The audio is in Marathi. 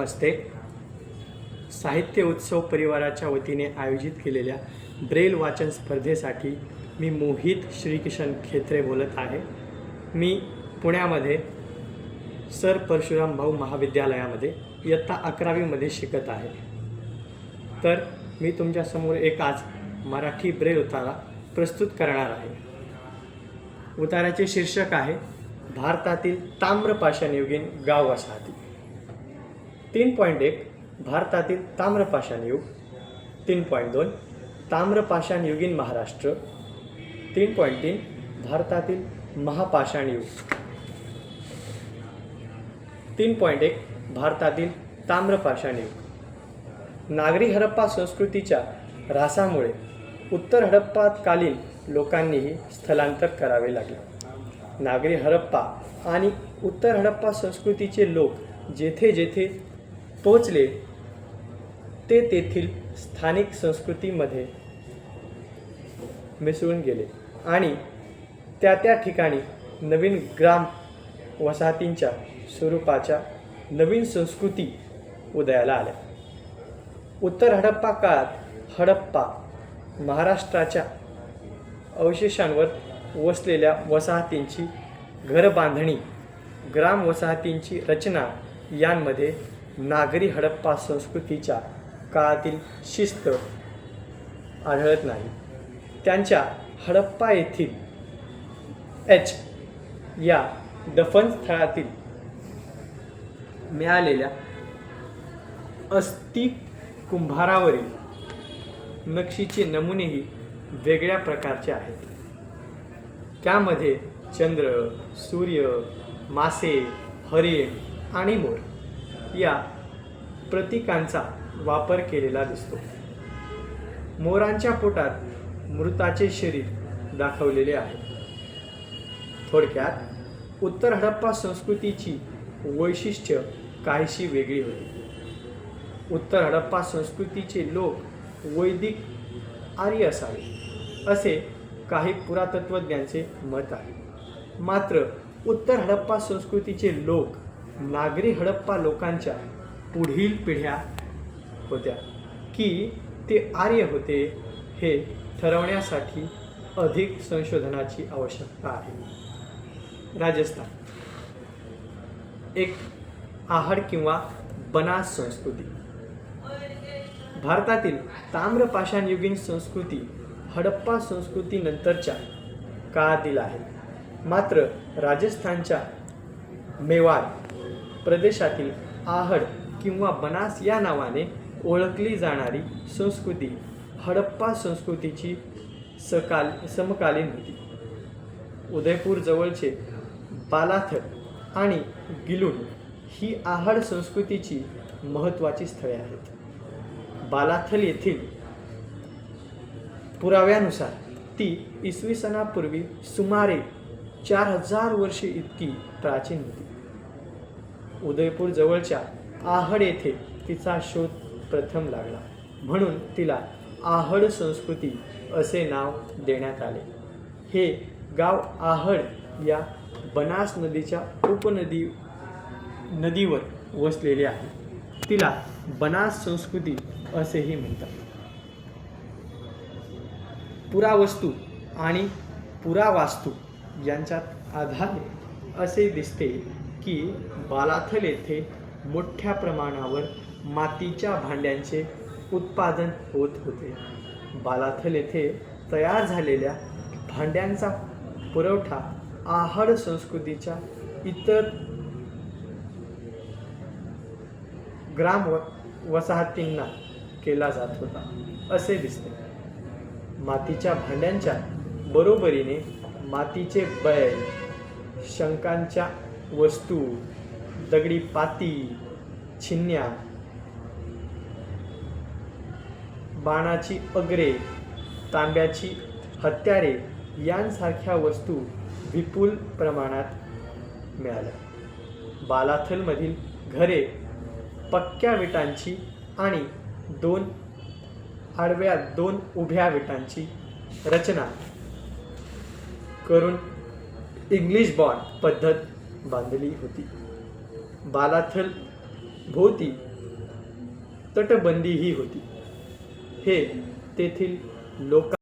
नमस्ते. साहित्य उत्सव परिवाराच्या वतीने आयोजित केलेल्या ब्रेल वाचन स्पर्धेसाठी मी मोहित श्रीकिशन खेत्रे बोलत आहे. मी पुण्यामध्ये सर परशुराम भाऊ महाविद्यालयामध्ये इयत्ता अकरावीमध्ये शिकत आहे. तर मी तुमच्यासमोर एक आज मराठी ब्रेल उतारा प्रस्तुत करणार आहे. उताराचे शीर्षक आहे भारतातील ताम्रपाषाणयुगीन गाव वसाहती. तीन पॉईंट एक भारतातील ताम्रपाषाण युग. तीन पॉईंट दोन ताम्रपाषाण युगीन महाराष्ट्र. तीन पॉईंट तीन भारतातील महापाषाण युग. तीन पॉईंट एक भारतातील ताम्रपाषाण युग. नागरी हडप्पा संस्कृतीच्या ऱ्हासामुळे उत्तर हडप्पाकालीन लोकांनीही स्थलांतर करावे लागले. नागरी हडप्पा आणि उत्तर हडप्पा संस्कृतीचे लोक जेथे जेथे पोचले ते तेथील स्थानिक संस्कृतीमध्ये मिसळून गेले आणि त्या त्या ठिकाणी नवीन ग्राम वसाहतींच्या स्वरूपाच्या नवीन संस्कृती उदयाला आल्या. उत्तर हडप्पा काळात हडप्पा महाराष्ट्राच्या अवशेषांवर वसलेल्या वसाहतींची घरबांधणी ग्राम वसाहतींची रचना यांमध्ये नागरी हडप्पा संस्कृतीच्या काळातील शिस्त आढळत नाही. त्यांच्या हडप्पा येथील एच या दफन स्थळातील मिळालेल्या अस्थि कुंभारावरील नक्षीचे नमुनेही वेगळ्या प्रकारचे आहेत. त्यामध्ये चंद्र सूर्य मासे हरिण आणि मोर या प्रतीकांचा वापर केलेला दिसतो. मोरांच्या पोटात मृताचे शरीर दाखवलेले आहे. थोडक्यात उत्तर हडप्पा संस्कृतीची वैशिष्ट्य काहीशी वेगळी होती. उत्तर हडप्पा संस्कृतीचे लोक वैदिक आर्य असावे असे काही पुरातत्वज्ञांचे मत आहे. मात्र उत्तर हडप्पा संस्कृतीचे लोक नागरी हडप्पा लोकांच्या पुढील पिढ्या होत्या. की ते आर्य होते हे ठरवण्यासाठी अधिक संशोधनाची आवश्यकता आहे. राजस्थान. एक आहड किंवा बनास संस्कृती. भारतातील ताम्रपाषाणयुगीन संस्कृती हडप्पा संस्कृतीनंतरच्या काळातील आहे. मात्र राजस्थानच्या मेवाड प्रदेशातील आहड किंवा बनास या नावाने ओळखली जाणारी संस्कृती हडप्पा संस्कृतीची सकाल समकालीन होती. उदयपूर जवळचे बालाथर आणि गिलुन ही आहड संस्कृतीची महत्त्वाची स्थळे आहेत. बालाथल येथील पुराव्यानुसार ती इसवी सणापूर्वी सुमारे चार हजार वर्षे इतकी प्राचीन होती. उदयपूर जवळच्या आहड येथे तिचा शोध प्रथम लागला. म्हणून तिला आहड संस्कृती असे नाव देण्यात आले. हे गाव आहड या बनास नदीच्या उपनदी नदीवर वसलेले आहे. तिला बनास संस्कृती असेही म्हणतात. पुरावस्तू आणि पुरावास्तू यांच्यात आधार असे दिसते. की बालाथल येथे मोठ्या प्रमाणावर मातीच्या भांड्यांचे उत्पादन होत होते. बालाथल येथे तयार झालेल्या भांड्यांचा पुरवठा आहार संस्कृतीच्या इतर ग्राम व वसाहतींना केला जात होता असे दिसते. मातीच्या भांड्यांच्या बरोबरीने मातीचे बैल शंकांच्या वस्तू दगडी पाती छिन्या बाणाची अग्रे तांब्याची हत्यारे यांसारख्या वस्तू विपुल प्रमाणात मिळाल्या. बालाथलमधील घरे पक्क्या विटांची आणि दोन आडव्या दोन उभ्या विटांची रचना करून इंग्लिश बॉन्ड पद्धत बांधली होती. बालाथल भोवती तटबंदीही होती. हे तेथील लोक